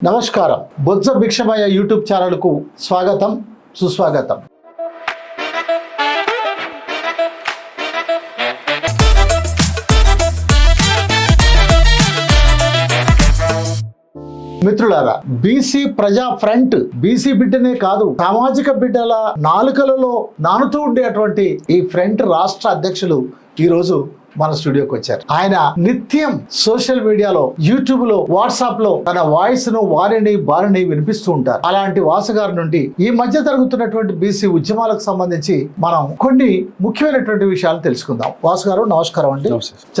నమస్కారం. బొత్స భిక్షమయ్య యూట్యూబ్ ఛానల్కు స్వాగతం సుస్వాగతం. మిత్రులారా బీసీ ప్రజా ఫ్రంట్ బీసీ బిడ్డనే కాదు సామాజిక బిడ్డల నాలుకలలో నానుతూ ఉండేటువంటి ఈ ఫ్రంట్ రాష్ట్ర అధ్యక్షులు ఈరోజు మన స్టూడియోకి వచ్చారు. ఆయన నిత్యం సోషల్ మీడియాలో యూట్యూబ్లో వాట్సాప్లో తన వాయిస్ను వారిని వారిని వినిపిస్తూ ఉంటారు. అలాంటి వాసు గారి నుండి ఈ మధ్య జరుగుతున్నటువంటి బీసీ ఉద్యమాలకు సంబంధించి మనం కొన్ని ముఖ్యమైనటువంటి విషయాలు తెలుసుకుందాం. వాసు గారు నమస్కారం అండి.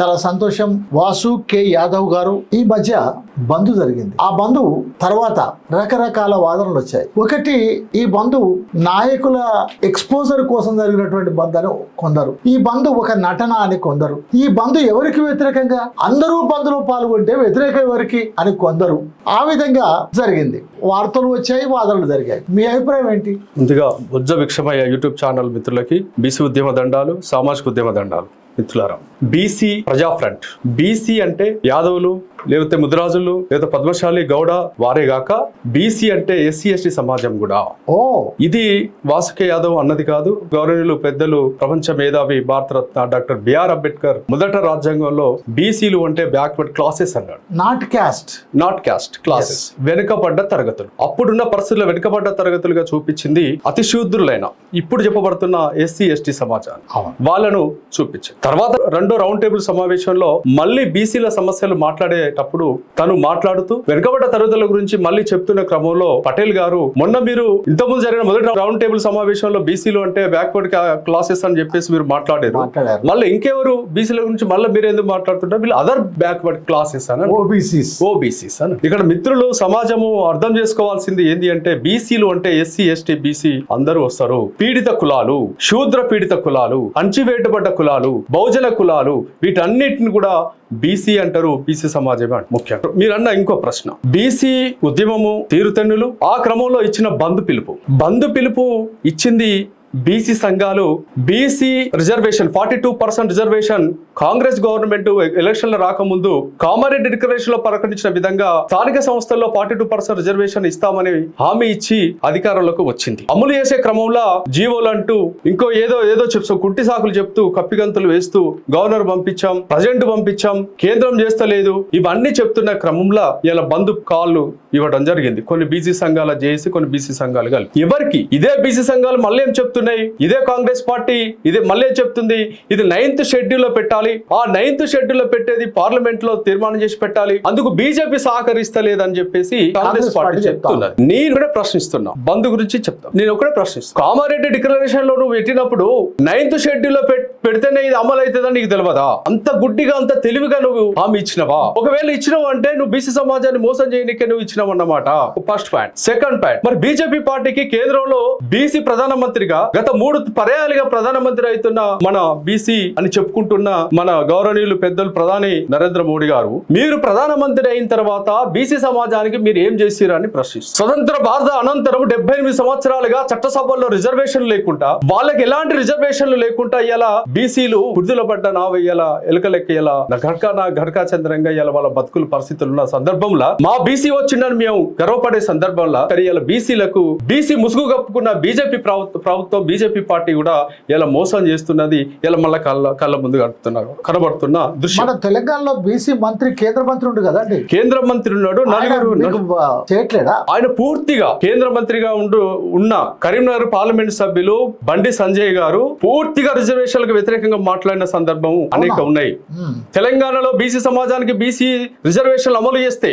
చాలా సంతోషం. వాసు కె యాదవ్ గారు ఈ మధ్య బంధు జరిగింది. ఆ బంధు తర్వాత రకరకాల వాదనలు వచ్చాయి. ఒకటి ఈ బంధు నాయకుల ఎక్స్పోజర్ కోసం జరిగినటువంటి బంధు అని కొందరు. ఈ బంధు ఒక నటన అని కొందరు. ఈ బంధు ఎవరికి వ్యతిరేకంగా? అందరూ బంధులో పాల్గొంటే వ్యతిరేకం ఎవరికి? అని కొందరు. ఆ విధంగా జరిగింది. వార్తలు వచ్చాయి వాదనలు జరిగాయి. మీ అభిప్రాయం ఏంటి? ముందుగా బుజ్జ భిక్షమయ్య యూట్యూబ్ ఛానల్ మిత్రులకి బీసీ ఉద్యమ దండాలు సామాజిక ఉద్యమ దండాలు. మిత్రులారా బీసీ ప్రజా ఫ్రంట్. బీసీ అంటే యాదవులు లేకపోతే ముద్రాజులు లేదా పద్మశాలి గౌడ వారే గాక బీసీ అంటే ఎస్సీ ఎస్టీ సమాజం కూడా. ఓ. ఇది వాసుకే యాదవ్ అన్నది కాదు గౌరవనీయులు పెద్దలు ప్రపంచ మేధావి భారతరత్న డాక్టర్ బిఆర్ అంబేద్కర్ మొదట రాజ్యాంగంలో బీసీలు అంటే బ్యాక్వర్డ్ క్లాసెస్ అన్నాడు. Not caste not caste classes వెనుకబడ్డ తరగతులు. అప్పుడున్న పరిస్థితుల్లో వెనుకబడ్డ తరగతులుగా చూపించింది అతి శూద్రులైన ఇప్పుడు చెప్పబడుతున్న ఎస్సీ ఎస్టీ సమాజాన్ని వాళ్ళను చూపించారు తర్వాత రెండో రౌండ్ టేబుల్ సమావేశంలో మళ్ళీ బీసీల సమస్యలు మాట్లాడేటప్పుడు తను మాట్లాడుతూ వెనుకబడ్డ తరగతుల గురించి మళ్ళీ చెప్తున్న క్రమంలో పటేల్ గారు మొన్న మీరు ఇంతకుముందు జరిగిన మొదటి రౌండ్ టేబుల్ సమావేశంలో బీసీలు అంటే బ్యాక్వర్డ్ క్లాసెస్ అని చెప్పేసి మీరు మాట్లాడారు. మళ్ళీ ఇంకెవరు బీసీల గురించి మళ్ళీ మీరు ఎందుకు మాట్లాడుతుంటారు? వీళ్ళు అదర్ బ్యాక్వర్డ్ క్లాసెస్ అని ఓబీసీస్. ఓబీసీస్ అని. ఇక్కడ మిత్రులు సమాజము అర్థం చేసుకోవాల్సింది ఏంది అంటే బీసీలు అంటే ఎస్సీ ఎస్టీ బీసీ అందరూ వస్తారు. పీడిత కులాలు శూద్ర పీడిత కులాలు అణచివేయబడ్డ కులాలు బహుజన కులాలు వీటన్నిటిని కూడా బీసీ అంటారు బీసీ సమాజమే అంటారు ముఖ్యం మీరు అన్న ఇంకో ప్రశ్న. బీసీ ఉద్యమము తీరుతన్నులు ఆ క్రమంలో ఇచ్చిన బంధు పిలుపు. బంధు పిలుపు ఇచ్చింది బీసీ సంఘాలు BC reservation forty two percent reservation Congress government ఎలక్షన్ల రాకముందు కామారెడ్డి డిక్లరేషన్లో ప్రకటించిన విధంగా స్థానిక సంస్థల్లో ఫార్టీ టూ పర్సెంట్ రిజర్వేషన్ ఇస్తామని హామీ ఇచ్చి అధికారంలోకి వచ్చింది. అమలు చేసే క్రమంలో జీవోలు అంటూ ఇంకో ఏదో ఏదో చెప్తూ కుంటి సాకులు చెప్తూ కప్పిగంతులు వేస్తూ గవర్నర్ పంపించాం ప్రజెంట్ పంపించాం కేంద్రం చేస్తలేదు. ఇవన్నీ చెప్తున్న క్రమంలో ఇలా బంధు కాళ్ళు ఇవ్వడం జరిగింది. కొన్ని బీసీ సంఘాల చేసి కొన్ని బీసీ సంఘాలు కలిపి. ఎవరికి? ఇదే బీసీ సంఘాలు మళ్ళీ ఏం చెప్తున్నాయి? ఇదే కాంగ్రెస్ పార్టీ ఇదే మళ్ళీ చెప్తుంది? ఇది నైన్త్ షెడ్యూల్లో పెట్టాలి ఆ నైన్త్ షెడ్యూల్లో పెట్టేది పార్లమెంట్లో తీర్మానం చేసి పెట్టాలి. అందుకు బీజేపీ సహకరిస్తలేదని చెప్పేసి కాంగ్రెస్ పార్టీ చెప్తున్నది నేను కూడా ప్రశ్నిస్తున్నా. బంధు గురించి చెప్తా. నేను ఒకటే ప్రశ్నిస్తున్నా కామారెడ్డి డిక్లరేషన్లో నువ్వు పెట్టినప్పుడు నైన్త్ షెడ్యూల్లో పెడితేనే ఇది అమలు అవుతుందని నీకు తెలియదా అంత గుడ్డిగా అంత తెలివిగా నువ్వు హామీ ఇచ్చినవా? ఒకవేళ ఇచ్చినావు అంటే నువ్వు బీసీ సమాజాన్ని మోసం చేయనికే నువ్వు ఇచ్చినావు అన్నమాట. First point. Second point. మరి బీజేపీ పార్టీకి కేంద్రంలో బీసీ ప్రధానమంత్రిగా గత మూడు పర్యాలుగా ప్రధానమంత్రి అవుతున్న మన బీసీ అని చెప్పుకుంటున్న మన గౌరవనీయులు పెద్దలు ప్రధాని నరేంద్ర మోడీ గారు మీరు ప్రధానమంత్రి అయిన తర్వాత బీసీ సమాజానికి మీరు ఏం చేసిరని ప్రశ్నిస్తారు స్వతంత్ర భారత అనంతరం డెబ్బై ఎనిమిది సంవత్సరాలుగా చట్టసభల్లో రిజర్వేషన్ లేకుండా వాళ్ళకి ఎలాంటి రిజర్వేషన్లు లేకుండా ఇలా బీసీలు వృద్ధుల పడ్డ నా వెయ్యాల ఎలుకలెక్క ఇలా నా గడ్కా నా గడ్కా చంద్రంగా ఇలా వాళ్ళ బతుకుల పరిస్థితులు ఉన్న సందర్భంలో? మా బీసీ వచ్చిందని మేము గర్వపడే సందర్భంలో? కానీ ఇలా బీసీలకు బీసీ ముసుగు కప్పుకున్న బీజేపీ ప్రభుత్వం ప్రభుత్వం బీజేపీ పార్టీ కూడా ఇలా మోసం చేస్తున్నది ఇలా మళ్ళీ కళ్ళ కళ్ళ ముందు కడుపుతున్నారు. కనబడుతున్న దృశ్యం. మన తెలంగాణలో బీసీ మంత్రి కేంద్ర మంత్రి ఉండు కదండి కేంద్ర మంత్రి ఉన్నాడు నలుగురు చేయట్లేదా? ఆయన పూర్తిగా కేంద్ర మంత్రిగా ఉండు ఉన్న కరీంనగర్ పార్లమెంట్ సభ్యులు బండి సంజయ్ గారు పూర్తిగా రిజర్వేషన్లకు వ్యతిరేకంగా మాట్లాడిన సందర్భం అనేక ఉన్నాయి. తెలంగాణలో బీసీ సమాజానికి బీసీ రిజర్వేషన్లు అమలు చేస్తే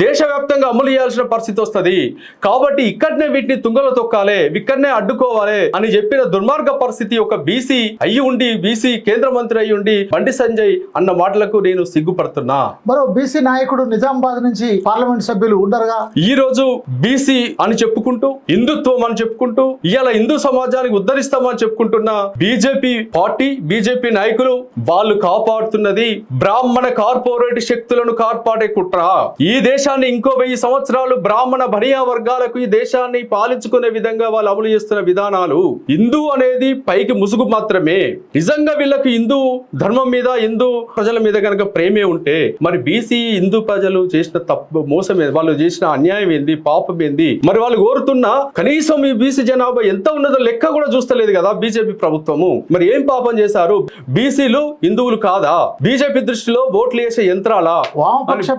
దేశవ్యాప్తంగా అమలు చేయాల్సిన పరిస్థితి వస్తది. కాబట్టి ఇక్కడనే వీటిని తుంగలో తొక్కాలి ఇక్కడనే అడ్డుకోవాలి అని చెప్పిన దుర్మార్గ పరిస్థితి ఒక బీసీ అయ్యి ఉండి బీసీ కేంద్ర మంత్రి అయ్యి ఉండి బండి సంజయ్ అన్న మాటలకు నేను సిగ్గుపడుతున్నా. మరో బీసీ నాయకుడు నిజామాబాద్ నుంచి పార్లమెంట్ సభ్యులు ఉండరుగా? ఈ రోజు బీసీ అని చెప్పుకుంటూ హిందుత్వం అని చెప్పుకుంటూ ఇవాళ హిందూ సమాజానికి ఉద్ధరిస్తామని చెప్పుకుంటున్న బీజేపీ పార్టీ బీజేపీ నాయకులు వాళ్ళు కాపాడుతున్నది బ్రాహ్మణ కార్పొరేట్ శక్తులను కాపాడే కుట్ర. ఈ ఈ దేశాన్ని ఇంకో వెయ్యి సంవత్సరాలు బ్రాహ్మణ భనియా వర్గాలకు ఈ దేశాన్ని పాలించుకునే విధంగా వాళ్ళు అమలు చేస్తున్న విధానాలు హిందూ అనేది పైకి ముసుగు మాత్రమే. నిజంగా వీళ్ళకి హిందూ ధర్మం మీద హిందూ ప్రజల మీద కనుక ప్రేమే ఉంటే మరి బీసీ హిందూ ప్రజలు చేసిన తప్పు మోసం వాళ్ళు చేసిన అన్యాయం ఏంది? పాపం ఏంది? మరి వాళ్ళు కోరుతున్న కనీసం ఈ బీసీ జనాభా ఎంత ఉన్నదో లెక్క కూడా చూస్తలేదు కదా బీజేపీ ప్రభుత్వము. మరి ఏం పాపం చేశారు? బీసీలు హిందువులు కాదా? బీజేపీ దృష్టిలో ఓట్లు వేసే యంత్రాలా? వామపక్ష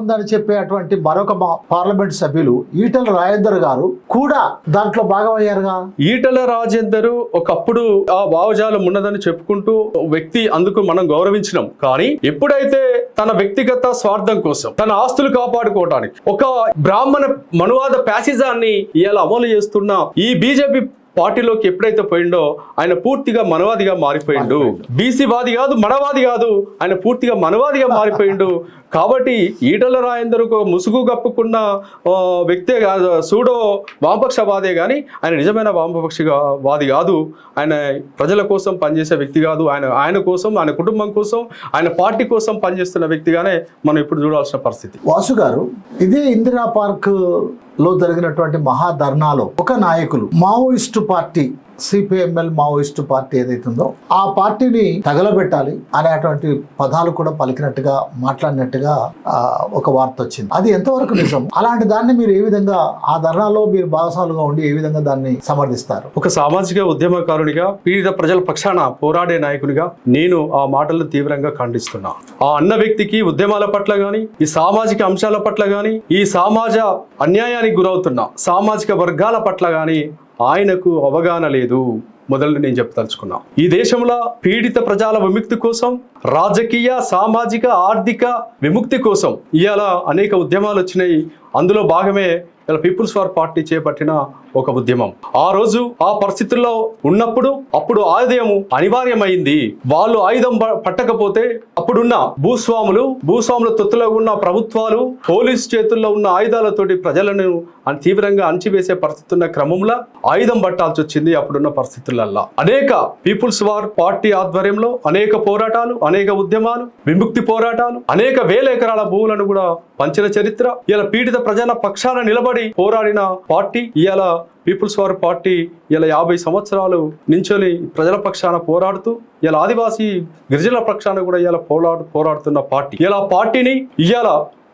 ఉందని చెప్పేటువంటి మరొక పార్లమెంట్ సభ్యులు ఈటల రాజేందర్ గారు కూడా దాంట్లో భాగమయ్యారుగా? ఈటల రాజేందర్ ఒకప్పుడు ఆ భావజాలం ఉన్నదని చెప్పుకుంటూ వ్యక్తి అందుకు మనం గౌరవించినాం. కానీ ఎప్పుడైతే తన వ్యక్తిగత స్వార్థం కోసం తన ఆస్తులు కాపాడుకోవడానికి ఒక బ్రాహ్మణ మనువాద ప్యాసిజాన్ని ఇలా అమలు చేస్తున్న ఈ బీజేపీ పార్టీలోకి ఎప్పుడైతే పోయిండో ఆయన పూర్తిగా మనవాదిగా మారిపోయిండు. బీసీ వాది కాదు మనవాది కాదు ఆయన పూర్తిగా మనవాదిగా మారిపోయిండు. కాబట్టి ఈటల రాయందరు ఒక ముసుగు కప్పుకున్న వ్యక్తే కాదు సూడో వామపక్షవాదే కానీ ఆయన నిజమైన వామపక్షిగా వాది కాదు. ఆయన ప్రజల కోసం పనిచేసే వ్యక్తి కాదు. ఆయన ఆయన కోసం ఆయన కుటుంబం కోసం ఆయన పార్టీ కోసం పనిచేస్తున్న వ్యక్తిగానే మనం ఇప్పుడు చూడాల్సిన పరిస్థితి. వాసు గారు ఇదే ఇందిరా పార్క్ లో జరిగినటువంటి మహాధర్నాలో ఒక నాయకులు Maoist party CPIML Maoist party ఏదైతుందో ఆ పార్టీని తగలబెట్టాలి అనేటువంటి పదాలు కూడా పలికినట్టుగా మాట్లాడినట్టుగా ఒక వార్త వచ్చింది. అది ఎంతవరకు నిజం? అలాంటి దాన్ని మీరు ఏ విధంగా ఆ ధర్నాలో మీరు భాగస్వాలుగా ఉండి ఏ విధంగా దాన్ని సమర్థిస్తారు? ఒక సామాజిక ఉద్యమకారునిగా పీడిత ప్రజల పక్షాన పోరాడే నాయకునిగా నేను ఆ మాటలను తీవ్రంగా ఖండిస్తున్నా. ఆ అన్న వ్యక్తికి ఉద్యమాల పట్ల గాని ఈ సామాజిక అంశాల పట్ల గాని ఈ సమాజ అన్యాయానికి గురవుతున్న సామాజిక వర్గాల పట్ల గాని ఆయనకు అవగాహన లేదు. మొదలు నేను చెప్పదలుచుకున్నా. ఈ దేశంలో పీడిత ప్రజల విముక్తి కోసం రాజకీయ సామాజిక ఆర్థిక విముక్తి కోసం ఇవాళ అనేక ఉద్యమాలు వచ్చినాయి. అందులో భాగమే ఇలా పీపుల్స్ వార్ పార్టీ చేపట్టిన ఒక ఉద్యమం. ఆ రోజు ఆ పరిస్థితుల్లో ఉన్నప్పుడు అప్పుడు ఆయుధం అనివార్యమైంది. వాళ్ళు ఆయుధం పట్టకపోతే అప్పుడున్న భూస్వాములు భూస్వాముల తొత్తులో ఉన్న ప్రభుత్వాలు పోలీస్ చేతుల్లో ఉన్న ఆయుధాలతోటి ప్రజలను తీవ్రంగా అణచివేసే పరిస్థితి ఉన్న క్రమంలో ఆయుధం పట్టాల్సి వచ్చింది అప్పుడున్న పరిస్థితులల్లా. అనేక పీపుల్స్ వార్ పార్టీ ఆధ్వర్యంలో అనేక పోరాటాలు అనేక ఉద్యమాలు విముక్తి పోరాటాలు అనేక వేల ఎకరాల భూములను కూడా పంచిన చరిత్ర. ఇలా పీడిత ప్రజల పక్షాన నిలబడి పోరాడిన పార్టీ ఇవాళ పీపుల్స్ వార్ పార్టీ ఇలా యాభై సంవత్సరాలు నించొని ప్రజల పక్షాన పోరాడుతూ ఇలా ఆదివాసీ గిరిజనుల పక్షాన కూడా ఇలా పోరాడు పోరాడుతున్న పార్టీ. ఇలా పార్టీని ఇవాళ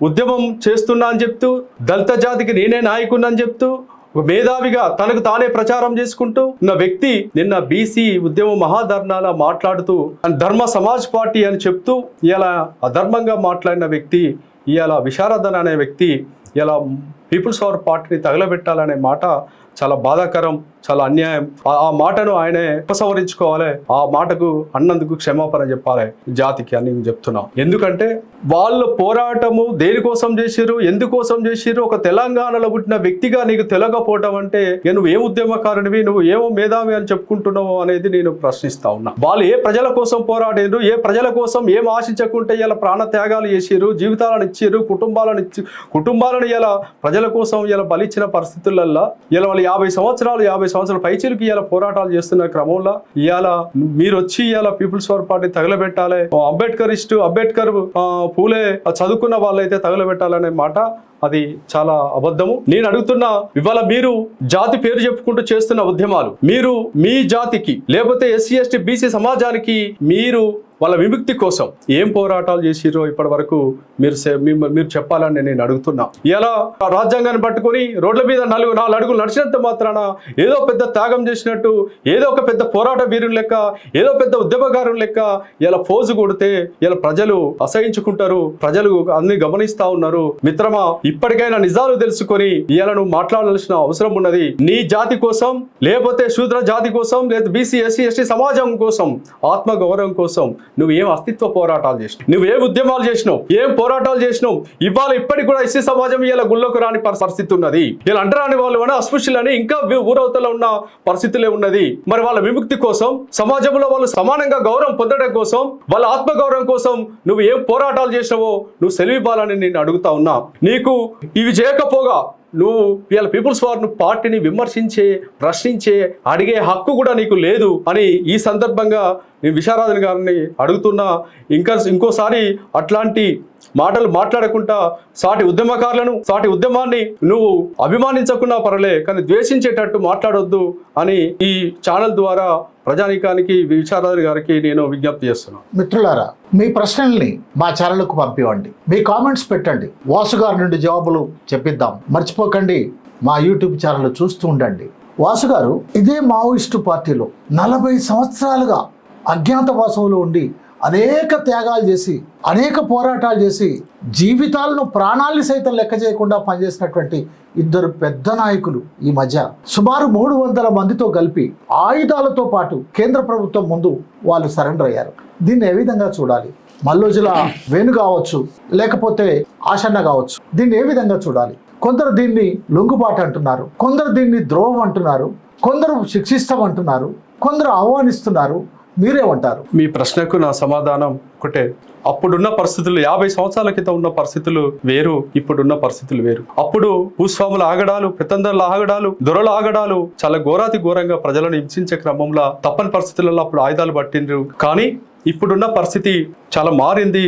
ఉద్యమం చేస్తున్నా అని చెప్తూ దళిత జాతికి నేనే నాయకుడిని అని చెప్తూ ఒక మేధావిగా తనకు తానే ప్రచారం చేసుకుంటూ ఉన్న వ్యక్తి నిన్న బీసీ ఉద్యమ మహాధర్నాల మాట్లాడుతూ ధర్మ సమాజ్ పార్టీ అని చెప్తూ ఇలా అధర్మంగా మాట్లాడిన వ్యక్తి ఇలా విశారదన్ అనే వ్యక్తి ఇలా పీపుల్స్ పవర్ పార్టీని తగలబెట్టాలనే మాట చాలా బాధాకరం చాలా అన్యాయం. ఆ- ఆ మాటను ఆయనే ఉపసంహరించుకోవాలి. ఆ మాటకు అన్నందుకు క్షమాపణ చెప్పాలి. జాతికి అని నేను చెప్తున్నా. ఎందుకంటే వాళ్ళు పోరాటము దేనికోసం చేసిరు ఎందుకోసం చేసిర్రు? ఒక తెలంగాణలో పుట్టిన వ్యక్తిగా నీకు తెలియకపోవటం అంటే నేను నువ్వు ఏ ఉద్యమకారునివి నువ్వు ఏమో మేధావి అని చెప్పుకుంటున్నావు అనేది నేను ప్రశ్నిస్తా ఉన్నా. వాళ్ళు ఏ ప్రజల కోసం పోరాడారు ఏ ప్రజల కోసం ఏం ఆశించకుంటే ఇలా ప్రాణ త్యాగాలు చేసిర్రు జీవితాలను ఇచ్చిర్రు కుటుంబాలను ఇచ్చి కుటుంబాలను ఇలా ప్రజల కోసం ఇలా బలిచ్చిన పరిస్థితులల్లో ఇలా వాళ్ళు యాభై సంవత్సరాలు యాభై సంవత్సరాల పైచీలకి ఇలా పోరాటాలు చేస్తున్న క్రమంలో ఇవాళ మీరు వచ్చి ఇవాళ పీపుల్స్ పవర్ పార్టీ తగలబెట్టాలి. అంబేద్కర్ ఇస్టు అంబేద్కర్ పూలే చదువుకున్న వాళ్ళైతే తగలబెట్టాలనే మాట అది చాలా అబద్ధము. నేను అడుగుతున్నా ఇవాళ మీరు జాతి పేరు చెప్పుకుంటూ చేస్తున్న ఉద్యమాలు మీరు మీ జాతికి లేకపోతే ఎస్సీ ఎస్టీ బీసీ సమాజానికి మీరు వాళ్ళ విముక్తి కోసం ఏం పోరాటాలు చేసిరో ఇప్పటి వరకు మీరు మీరు చెప్పాలని నేను అడుగుతున్నా. ఇలా రాజ్యాంగాన్ని పట్టుకొని రోడ్ల మీద నలుగు నాలుగు అడుగులు నడిచినంత మాత్రాన ఏదో పెద్ద త్యాగం చేసినట్టు ఏదో ఒక పెద్ద పోరాట వీరుని లెక్క ఏదో పెద్ద ఉద్యమకారుని లెక్క ఇలా ఫోజు కొడితే ఇలా ప్రజలు అసహించుకుంటారు ప్రజలు అన్ని గమనిస్తా ఉన్నారు. మిత్రమా ఇప్పటికైనా నిజాలు తెలుసుకొని ఇలా నువ్వు మాట్లాడాల్సిన అవసరం ఉన్నది నీ జాతి కోసం లేకపోతే శూద్ర జాతి కోసం లేదా బీసీ ఎస్సీ ఎస్టీ సమాజం కోసం ఆత్మ గౌరవం కోసం నువ్వు ఏం అస్తిత్వ పోరాటాలు చేసినావు? నువ్వు ఏం ఉద్యమాలు చేసినావు? ఏం పోరాటాలు చేసినావు? ఇవాళ ఇప్పటికి కూడా ఎస్సీ సమాజం ఇలా గుళ్ళకు రాని పరిస్థితి ఉన్నది. ఇలా అంటరాని వాళ్ళు అని అస్పృశ్యులని ఇంకా ఊరవతల ఉన్న పరిస్థితులే ఉన్నది. మరి వాళ్ళ విముక్తి కోసం సమాజంలో వాళ్ళు సమానంగా గౌరవం పొందడం కోసం వాళ్ళ ఆత్మగౌరవం కోసం నువ్వు ఏం పోరాటాలు చేసినావో నువ్వు సెలవివ్వాలని నేను అడుగుతా ఉన్నా. నీకు ఇవి చేయకపోగా నువ్వు వీళ్ళ పీపుల్స్ వార్ను పార్టీని విమర్శించే ప్రశ్నించే అడిగే హక్కు కూడా నీకు లేదు అని ఈ సందర్భంగా నేను విశారాధన్ గారిని అడుగుతున్నా. ఇంకా ఇంకోసారి అట్లాంటి మాటలు మాట్లాడకుండా సాటి ఉద్యమకారులను సాటి ఉద్యమాన్ని నువ్వు అభిమానించకున్నా పర్లే కానీ ద్వేషించేటట్టు మాట్లాడొద్దు అని ఈ ఛానల్ ద్వారా ప్రజానీకానికి విశారాధన్ గారికి నేను విజ్ఞప్తి చేస్తున్నాను. మిత్రులారా మీ ప్రశ్నల్ని మా ఛానల్కు పంపివ్వండి. మీ కామెంట్స్ పెట్టండి. వాసు గారి నుండి జవాబులు చెప్పిద్దాం. మర్చిపోకండి. మా యూట్యూబ్ ఛానల్ చూస్తూ ఉండండి. వాసు గారు ఇదే మావోయిస్టు పార్టీలో నలభై సంవత్సరాలుగా అజ్ఞాతవాసంలో ఉండి అనేక త్యాగాలు చేసి అనేక పోరాటాలు చేసి జీవితాలను ప్రాణాల్ని సైతం లెక్క చేయకుండా పనిచేసినటువంటి ఇద్దరు పెద్ద నాయకులు ఈ మధ్య. సుమారు మూడు వందల మందితో కలిపి ఆయుధాలతో పాటు కేంద్ర ప్రభుత్వం ముందు వాళ్ళు సరెండర్ అయ్యారు. దీన్ని ఏ విధంగా చూడాలి? మల్లోజుల వేణు కావచ్చు లేకపోతే ఆషన్న కావచ్చు దీన్ని ఏ విధంగా చూడాలి? కొందరు దీన్ని లొంగుబాటు అంటున్నారు కొందరు దీన్ని ద్రోహం అంటున్నారు కొందరు శిక్షిస్తాం అంటున్నారు కొందరు ఆహ్వానిస్తున్నారు మీరేమంటారు? మీ ప్రశ్నకు నా సమాధానం ఒకటే. అప్పుడున్న పరిస్థితులు యాభై సంవత్సరాల క్రితం ఉన్న పరిస్థితులు వేరు ఇప్పుడున్న పరిస్థితులు వేరు. అప్పుడు భూస్వాముల ఆగడాలు పెత్తందరుల ఆగడాలు దొరల ఆగడాలు చాలా ఘోరాతి ఘోరంగా ప్రజలను హింసించే క్రమంలో తప్పని పరిస్థితులలో అప్పుడు ఆయుధాలు పట్టిండ్రు. కానీ ఇప్పుడున్న పరిస్థితి చాలా మారింది.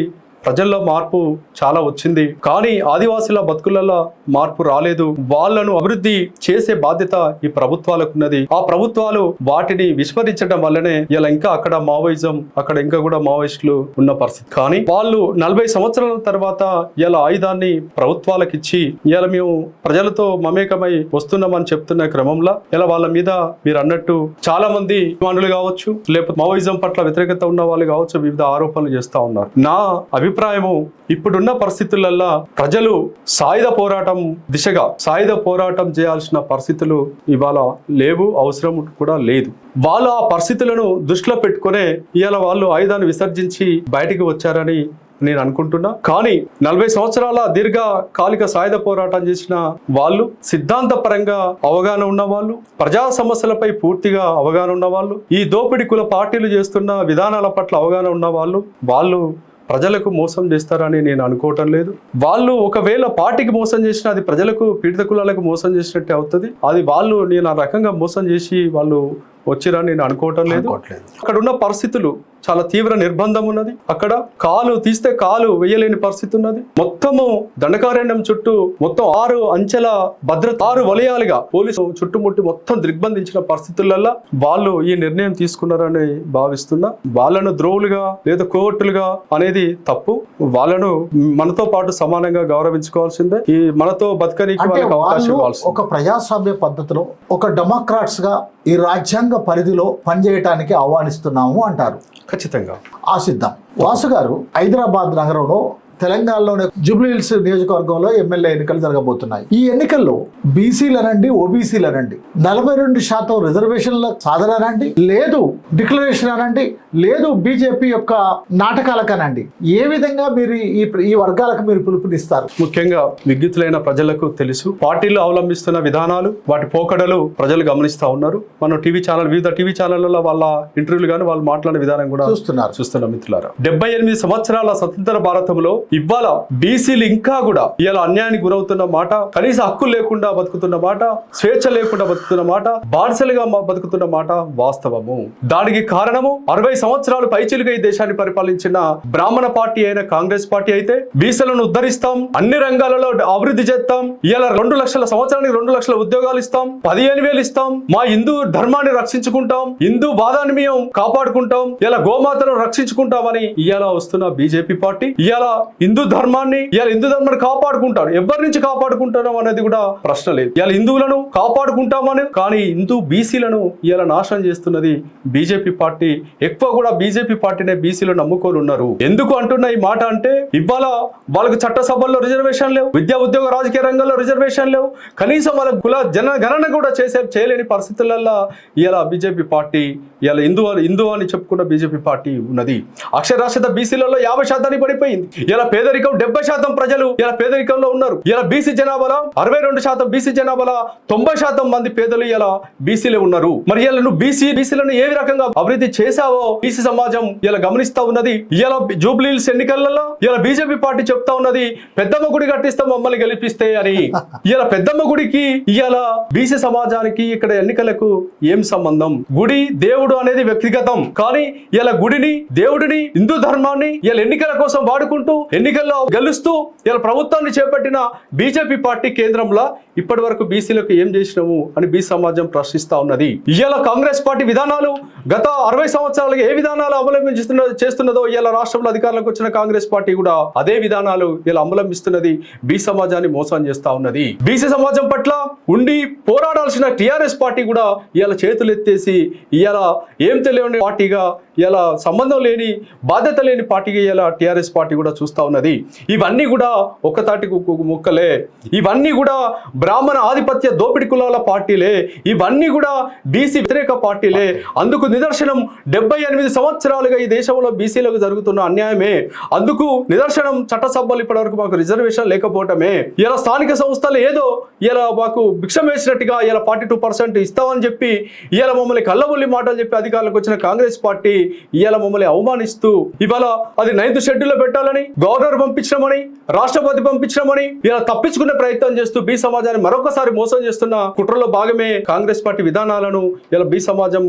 ప్రజల్లో మార్పు చాలా వచ్చింది. కానీ ఆదివాసుల బతుకులలో మార్పు రాలేదు. వాళ్ళను అభివృద్ధి చేసే బాధ్యత ఈ ప్రభుత్వాలకు ఉన్నది ఆ ప్రభుత్వాలు వాటిని విస్మరించడం వల్లనే ఇలా ఇంకా అక్కడ మావోయిజం అక్కడ ఇంకా కూడా మావోయిస్టులు ఉన్న పరిస్థితి. కానీ వాళ్ళు నలభై సంవత్సరాల తర్వాత ఇలా ఆయుధాన్ని ప్రభుత్వాలకు ఇచ్చి ఇలా మేము ప్రజలతో మమేకమై వస్తున్నామని చెప్తున్న క్రమంలో ఇలా వాళ్ళ మీద మీరు అన్నట్టు చాలా మంది అభిమానులు కావచ్చు లేకపోతే మావోయిజం పట్ల వ్యతిరేకత ఉన్న వాళ్ళు కావచ్చు వివిధ ఆరోపణలు చేస్తా ఉన్నారు. నా అభిప్రాయం అభిప్రాయము ఇప్పుడున్న పరిస్థితులలో ప్రజలు సాయుధ పోరాటం దిశగా సాయుధ పోరాటం చేయాల్సిన పరిస్థితులు ఇవాళ లేవు అవసరం కూడా లేదు. వాళ్ళు ఆ పరిస్థితులను దృష్టిలో పెట్టుకునే ఇవాళ వాళ్ళు ఆయుధాన్ని విసర్జించి బయటికి వచ్చారని నేను అనుకుంటున్నా. కానీ నలభై సంవత్సరాల దీర్ఘకాలిక సాయుధ పోరాటం చేసిన వాళ్ళు సిద్ధాంతపరంగా అవగాహన ఉన్న వాళ్ళు ప్రజా సమస్యలపై పూర్తిగా అవగాహన ఉన్న వాళ్ళు ఈ దోపిడీ కుల పార్టీలు చేస్తున్న విధానాల పట్ల అవగాహన ఉన్న వాళ్ళు వాళ్ళు ప్రజలకు మోసం చేస్తారని నేను అనుకోవటం లేదు. వాళ్ళు ఒకవేళ పార్టీకి మోసం చేసినా అది ప్రజలకు పీడిత కులాలకు మోసం చేసినట్టే అవుతుంది. అది వాళ్ళు నేను ఆ రకంగా మోసం చేసి వాళ్ళు వచ్చిరని నేను అనుకోవటం లేదు. అక్కడ ఉన్న పరిస్థితులు చాలా తీవ్ర నిర్బంధం ఉన్నది. అక్కడ కాలు తీస్తే కాలు వేయలేని పరిస్థితి ఉన్నది. మొత్తము దండకారణ్యం చుట్టూ మొత్తం ఆరు అంచెల భద్రత ఆరు వలయాలుగా పోలీసు చుట్టుముట్టి మొత్తం దిగ్బంధించిన పరిస్థితులలో వాళ్ళు ఈ నిర్ణయం తీసుకున్నారని భావిస్తున్నా. వాళ్ళను ద్రోవులుగా లేదా కోర్టులుగా అనేది తప్పు. వాళ్ళను మనతో పాటు సమానంగా గౌరవించుకోవాల్సిందే. ఈ మనతో బతకనికి వాళ్ళకి అవకాశం ఒక ప్రజాస్వామ్య పద్ధతిలో ఒక డెమోక్రాట్స్గా ఈ రాజ్యాంగ పరిధిలో పనిచేయటానికి ఆహ్వానిస్తున్నాము అంటారు. ఖచ్చితంగా. ఆశిద్దాం వాసు గారు హైదరాబాద్ నగరంలో తెలంగాణలోని జూబ్లీహిల్స్ నియోజకవర్గంలో ఎమ్మెల్యే ఎన్నికలు జరగబోతున్నాయి. ఈ ఎన్నికల్లో బీసీలు అనండి ఓబీసీలు అనండి నలభై రెండు శాతం రిజర్వేషన్ల సాధన అనండి లేదు డిక్లరేషన్ అనండి లేదు బీజేపీ యొక్క నాటకాలకు అనండి ఏ విధంగా మీరు ఈ ఈ వర్గాలకు మీరు పిలుపునిస్తారు? ముఖ్యంగా విద్యుత్తులైన ప్రజలకు తెలుసు. పార్టీలు అవలంబిస్తున్న విధానాలు వాటి పోకడలు ప్రజలు గమనిస్తా ఉన్నారు. మనం టీవీ ఛానల్ వివిధ టీవీ ఛానళ్ళలో వాళ్ళ ఇంటర్వ్యూలు కానీ వాళ్ళు మాట్లాడిన విధానం కూడా చూస్తున్నారు. చూస్తున్నాం మిత్రులారా. డెబ్బై ఎనిమిది సంవత్సరాల స్వతంత్ర భారతంలో ఇవాళ బీసీలు ఇంకా కూడా ఇవాళ అన్యాయానికి గురవుతున్న మాట కనీస హక్కులు లేకుండా బతుకుతున్న మాట స్వేచ్ఛ లేకుండా బతుకుతున్న మాట బానిసలుగా బతుకుతున్న మాట వాస్తవము. దానికి కారణము అరవై సంవత్సరాలు పైచిలుగా ఈ దేశాన్ని పరిపాలించిన బ్రాహ్మణ పార్టీ అయిన కాంగ్రెస్ పార్టీ అయితే బీసీలను ఉద్ధరిస్తాం అన్ని రంగాలలో అభివృద్ధి చేస్తాం ఇలా రెండు లక్షల సంవత్సరానికి రెండు లక్షల ఉద్యోగాలు ఇస్తాం పదిహేను వేలు ఇస్తాం మా హిందూ ధర్మాన్ని రక్షించుకుంటాం హిందూ వాదాన్ని మేము కాపాడుకుంటాం ఇలా గోమాతను రక్షించుకుంటామని ఇవాళ వస్తున్న బీజేపీ పార్టీ ఇవాళ హిందూ ధర్మాన్ని ఇవాళ హిందూ ధర్మాన్ని కాపాడుకుంటారు. ఎవరి నుంచి కాపాడుకుంటాం అనేది కూడా ప్రశ్న లేదు. ఇవాళ హిందువులను కాపాడుకుంటామని కానీ హిందూ బీసీలను ఇవాళ నాశనం చేస్తున్నది బీజేపీ పార్టీ. ఎక్కువ కూడా బీజేపీ పార్టీనే బీసీలు నమ్ముకొని ఉన్నారు. ఎందుకు అంటున్న ఈ మాట అంటే ఇవాళ వాళ్ళకు చట్టసభల్లో రిజర్వేషన్ లేవు విద్యా ఉద్యోగ రాజకీయ రంగంలో రిజర్వేషన్ లేవు. కనీసం వాళ్ళ కుల జన గణన కూడా చేసే చేయలేని పరిస్థితులలో ఇలా బీజేపీ పార్టీ ఇలా హిందూ హిందూ అని చెప్పుకున్న బీజేపీ పార్టీ ఉన్నది. అక్షరాస్యత బీసీలలో యాభై శాతానికి పడిపోయింది. ఇలా పేదరికం డెబ్బై శాతం ప్రజలు ఇలా పేదరికంలో ఉన్నారు. ఇలా బీసీ జనాభాలో అరవై రెండు శాతం బీసీ జనాభాలో తొంభై శాతం మంది పేదలు ఇలా బీసీలే ఉన్నారు. మరి ఇలా నువ్వు బీసీ బీసీలను ఏ రకంగా అభివృద్ధి చేశావో బీసీ సమాజం ఇలా గమనిస్తా ఉన్నది. ఇలా జూబ్లీహిల్స్ ఎన్నికలలో ఇలా బీజేపీ పార్టీ చెప్తా ఉన్నది పెద్దమ్మ గుడి కట్టిస్తాం మమ్మల్ని గెలిపిస్తే అని. ఇలా పెద్దమ్మ గుడికి ఇలా బీసీ సమాజానికి ఇక్కడ ఎన్నికలకు ఏం సంబంధం? గుడి దేవుడు అనేది వ్యక్తిగతం. కానీ ఇలా గుడిని దేవుడిని హిందూ ధర్మాన్ని ఇలా ఎన్నికల కోసం వాడుకుంటూ ఎన్నికల్లో గెలుస్తూ ఇలా ప్రభుత్వాన్ని చేపట్టిన బీజేపీ పార్టీ కేంద్రంలో ఇప్పటి వరకు బీసీలకు ఏం చేసినాము అని బీ సమాజం ప్రశ్నిస్తా ఉన్నది. ఇవాళ కాంగ్రెస్ పార్టీ విధానాలు గత అరవై సంవత్సరాలుగా ఏ విధానాలు అవలంబిస్తున్న చేస్తున్నదో ఇవాళ రాష్ట్రంలో అధికారంలోకి వచ్చిన కాంగ్రెస్ పార్టీ కూడా అదే విధానాలు ఇలా అవలంబిస్తున్నది బీ సమాజాన్ని మోసం చేస్తా ఉన్నది. బీసీ సమాజం పట్ల ఉండి పోరాడాల్సిన టిఆర్ఎస్ పార్టీ కూడా ఇవాళ చేతులు ఎత్తేసి ఇవాళ ఏం తెలియని పార్టీగా ఇలా సంబంధం లేని బాధ్యత లేని పార్టీగా ఇలా టిఆర్ఎస్ పార్టీ కూడా చూస్తా ఉన్నది. ఇవన్నీ కూడా ఒక్కతాటి ముక్కలే. ఇవన్నీ కూడా బ్రాహ్మణ ఆధిపత్య దోపిడి కులాల పార్టీలే. ఇవన్నీ కూడా బీసీ వ్యతిరేక పార్టీలే. అందుకు నిదర్శనం డెబ్బై ఎనిమిది సంవత్సరాలుగా ఈ దేశంలో బీసీలకు జరుగుతున్న అన్యాయమే. అందుకు నిదర్శనం చట్టసభలు ఇప్పటివరకు మాకు రిజర్వేషన్ లేకపోవటమే. ఇలా స్థానిక సంస్థలు ఏదో ఇలా మాకు భిక్షం వేసినట్టుగా ఇలా ఫార్టీ టూ పర్సెంట్ ఇస్తామని చెప్పి ఇలా మమ్మల్ని కళ్ళబొల్లి మాటలు చెప్పి అధికారులకు వచ్చిన కాంగ్రెస్ పార్టీ ఇవాళ మమ్మల్ని అవమానిస్తూ ఇవాళ అది నైన్త్ షెడ్యూల్లో పెట్టాలని గవర్నర్ పంపించడమని రాష్ట్రపతి పంపించడమని ఇలా తప్పించుకునే ప్రయత్నం చేస్తూ బి సమాజాన్ని మరొకసారి మోసం చేస్తున్న కుట్రలో భాగమే కాంగ్రెస్ పార్టీ విధానాలను ఇలా బి సమాజం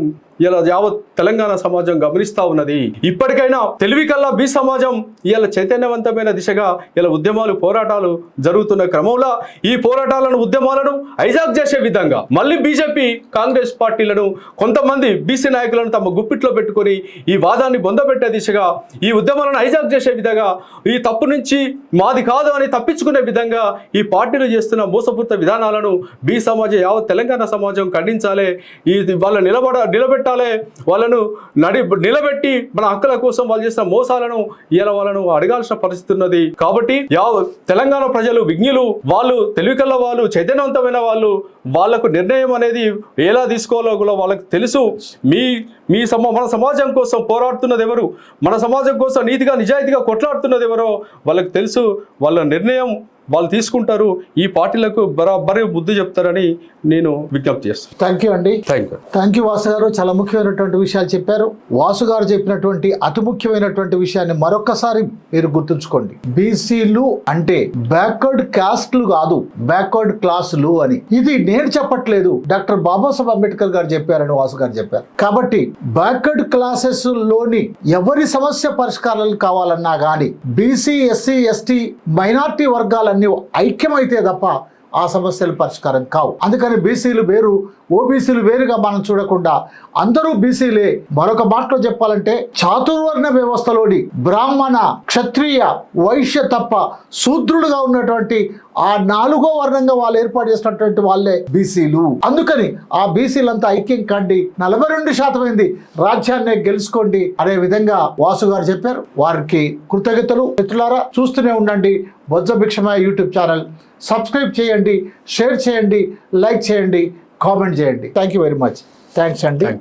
ఇలా యావత్ తెలంగాణ సమాజం గమనిస్తా ఉన్నది. ఇప్పటికైనా తెలివి కల్లా బీ సమాజం ఇలా చైతన్యవంతమైన దిశగా ఇలా ఉద్యమాలు పోరాటాలు జరుగుతున్న క్రమంలో ఈ పోరాటాలను ఉద్యమాలను హైజాక్ చేసే విధంగా మళ్ళీ బీజేపీ కాంగ్రెస్ పార్టీలను కొంతమంది బీసీ నాయకులను తమ గుప్పిట్లో పెట్టుకొని ఈ వాదాన్ని బొందబెట్టే దిశగా ఈ ఉద్యమాలను హైజాక్ చేసే విధంగా ఈ తప్పు నుంచి మాది కాదు అని తప్పించుకునే విధంగా ఈ పార్టీలు చేస్తున్న మోసపూరిత విధానాలను బీ సమాజం యావత్ తెలంగాణ సమాజం ఖండించాలి. ఈ వాళ్ళ నిలబడ నిలబెట్ట నిలబెట్టాలి వాళ్ళను నడి నిలబెట్టి మన హక్కుల కోసం వాళ్ళు చేసిన మోసాలను ఇలా వాళ్ళను అడగాల్సిన పరిస్థితి ఉన్నది. కాబట్టి యావ తెలంగాణ ప్రజలు విజ్ఞులు వాళ్ళు తెలివికల్ల వాళ్ళు చైతన్యవంతమైన వాళ్ళు వాళ్ళకు నిర్ణయం అనేది ఎలా తీసుకోవాలో కూడా వాళ్ళకి తెలుసు. మీ మీ సమ మన సమాజం కోసం పోరాడుతున్నది ఎవరు? మన సమాజం కోసం నీతిగా నిజాయితీగా కొట్లాడుతున్నది ఎవరో వాళ్ళకి తెలుసు. వాళ్ళ నిర్ణయం వాళ్ళు తీసుకుంటారు ఈ పార్టీలకు బరాబరి బుద్ధి చెప్తారని నేను విజ్ఞప్తి చేస్తాను. థ్యాంక్ యూ అండి. Thank you thank you Vasu గారు. చాలా ముఖ్యమైనటువంటి విషయాలు చెప్పారు. వాసు గారు చెప్పినటువంటి అతి ముఖ్యమైనటువంటి విషయాన్ని మరొకసారి మీరు గుర్తుంచుకోండి. బీసీలు అంటే బ్యాక్వర్డ్ క్యాస్ట్లు కాదు బ్యాక్వర్డ్ క్లాసులు అని. ఇది నేను చెప్పట్లేదు. డాక్టర్ బాబాసాహెబ్ అంబేద్కర్ గారు చెప్పారని వాసు గారు చెప్పారు. కాబట్టి బ్యాక్వర్డ్ క్లాసెస్లోని ఎవరి సమస్య పరిష్కారాలు కావాలన్నా కానీ బీసీ ఎస్సీ ఎస్టీ మైనార్టీ వర్గాలన్నీ నువ్వు ఐక్యమైతే తప్ప ఆ సమస్యలు పరిష్కారం కావు. అందుకని బీసీలు వేరు ఓబీసీలు వేరుగా మనం చూడకుండా అందరూ బీసీలే. మరొక మాటలో చెప్పాలంటే చాతుర్వర్ణ వ్యవస్థలోని బ్రాహ్మణ క్షత్రియ వైశ్య తప్ప శూద్రుడుగా ఉన్నటువంటి ఆ నాలుగో వర్ణంగా వాళ్ళు ఏర్పాటు చేసినటువంటి వాళ్ళే బీసీలు. అందుకని ఆ బీసీలంతా ఐక్యం కండి. నలభై రెండు శాతం అయింది. రాజ్యాన్ని గెలుచుకోండి అనే విధంగా వాసు గారు చెప్పారు. వారికి కృతజ్ఞతలు. మిత్రులారా చూస్తూనే ఉండండి. Bojja Bhikshamaiah YouTube channel. Subscribe చేయండి షేర్ చేయండి లైక్ చేయండి కామెంట్ చేయండి. Thank you very much thanks అండి